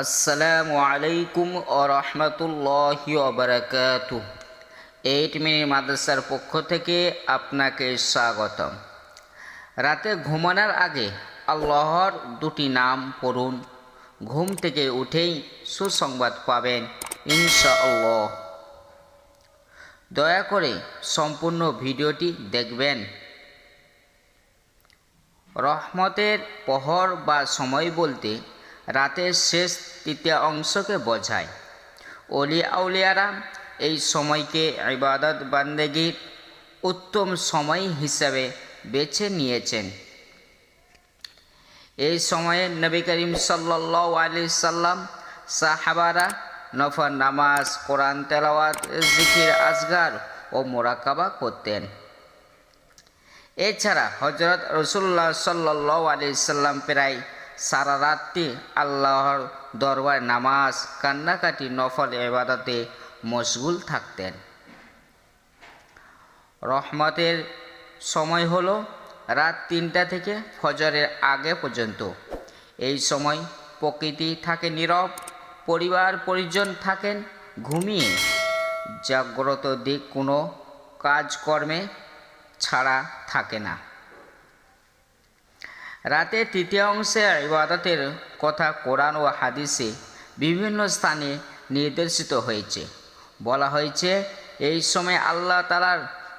আসসালামু আলাইকুম ও রহমতুল্লাহি ওবরাকাতু এইট মিনিট মাদ্রাসার পক্ষ থেকে আপনাকে স্বাগতম। রাতে ঘুমানোর আগে আল্লাহর দুটি নাম পড়ুন। ঘুম থেকে উঠেই সুসংবাদ পাবেন, ইনশাআল্লাহ। দয়া করে সম্পূর্ণ ভিডিওটি দেখবেন। রহমতের পহর বা সময় বলতে রাতের শেষ তৃতীয় অংশকে বোঝায়। অলি আউলিয়ারা এই সময়কে ইবাদত বান্দেগির উত্তম সময় হিসাবে বেছে নিয়েছেন। এই সময়ে নবী করিম সাল্লাহ আলি সাল্লাম সাহাবারা নফর নামাজ, কোরআন তেলাওয়াত জিকির আসগার ও মোরাকাবা করতেন। এছাড়া হজরত রসুল্লাহ সাল্লাহ আলি সাল্লাম প্রায় সারা রাত্রি আল্লাহর দরবার নামাজ, কান্নাকাটি, নফল, এবাদতে মশগুল থাকতেন। রহমতের সময় হলো রাত তিনটা থেকে ফজরের আগে পর্যন্ত। এই সময় প্রকৃতি থাকে নীরব, পরিবার পরিজন থাকেন ঘুমিয়ে। জাগ্রত দিক কোনো কাজকর্মে ছাড়া থাকে না। রাতে তৃতীয় অংশে ইবাদতের কথা কোরআন ও হাদিসে বিভিন্ন স্থানে নির্দেশিত হয়েছে। বলা হয়েছে, এই সময় আল্লাহ তালার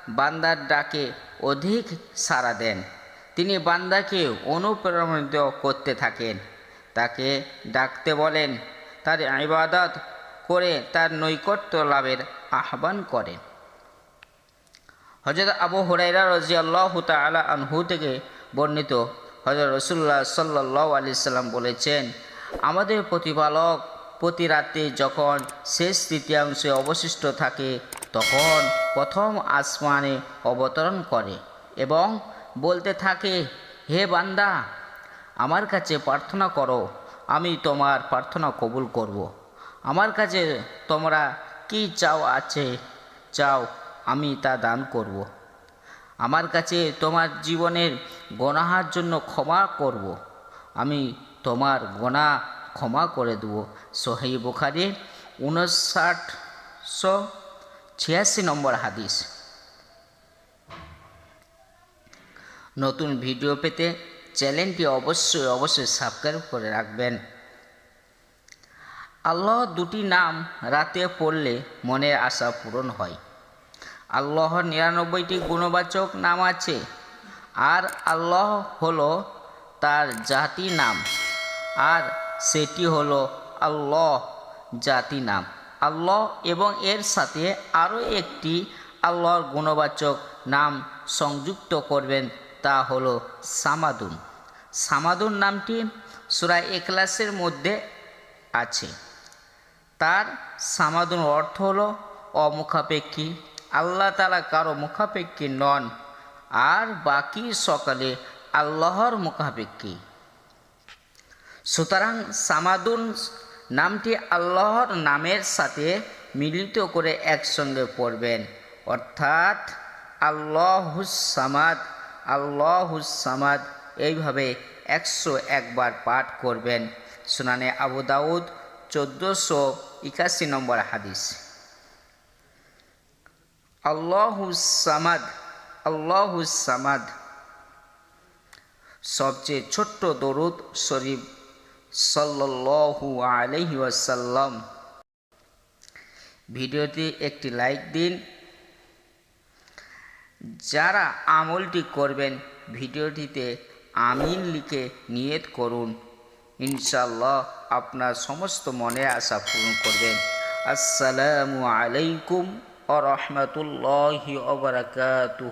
বান্দার ডাকে অধিক সাড়া দেন। তিনি বান্দাকে অনুপ্রাণিত করতে থাকেন। তাকে ডাকতে বলেন, তার ইবাদত করে তার নৈকট্য লাভের আহ্বান করেন। হজরত আবু হুরাইরা রাজি আল্লাহ তালা আনহু থেকে বর্ণিত হজরত রসুল্লাহ সাল্লাহ আলি সাল্লাম বলেছেন, আমাদের প্রতিপালক প্রতি রাতে যখন শেষ তৃতীয়াংশে অবশিষ্ট থাকে, তখন প্রথম আসমানে অবতরণ করে এবং বলতে থাকে, হে বান্দা, আমার কাছে প্রার্থনা করো, আমি তোমার প্রার্থনা কবুল করব। আমার কাছে তোমরা কি চাও আছে, চাও, আমি তা দান করব। আমার কাছে তোমার জীবনের গণাহার জন্য ক্ষমা করব। আমি তোমার গোনা ক্ষমা করে দেবো। সোহেই বুখারি উনষাটশো ছিয়াশি নম্বর হাদিস। নতুন ভিডিও পেতে চ্যানেলটি অবশ্যই অবশ্যই সাবস্ক্রাইব করে রাখবেন। আল্লাহ দুটি নাম রাতে পড়লে মনের আশা পূরণ হয়। আল্লাহর নিরানব্বইটি গুণবাচক নাম আছে। আর আল্লাহ হলো তার জাতি নাম। আর সেটি হলো আল্লাহ জাতি নাম। আল্লাহ এবং এর সাথে আরও একটি আল্লাহর গুণবাচক নাম সংযুক্ত করবেন, তা হলো সামাদুন। সামাদুন নামটি সুরা এখলাসের মধ্যে আছে। তার সামাদুন অর্থ হলো অমুখাপেক্ষী। আল্লাহ তালা কারও মুখাপেক্ষী নন। আর বাকি সকালে আল্লাহর মুখাপেক্ষী। সুতরাং সামাদুন নামটি আল্লাহর নামের সাথে মিলিত করে একসঙ্গে পড়বেন। অর্থাৎ আল্লাহুসামাদ আল্লাহুসামাদ এইভাবে একশো একবার পাঠ করবেন। সুনানে আবু দাউদ, চোদ্দোশো একাশি নম্বর হাদিস। আল্লাহুসামাদ আল্লাহুসামাদ সবচেয়ে ছোট্ট দরুদ শরীফ সাল্লু আলহি ওয়াসাল্লাম। ভিডিওটি একটি লাইক দিন। যারা আমলটি করবেন, ভিডিওটিতে আমিন লিখে নিয়ত করুন। ইনশাল্লাহ আপনার সমস্ত মনে আশা পূরণ করবেন। আসসালামু আলাইকুম ورحمة الله وبركاته.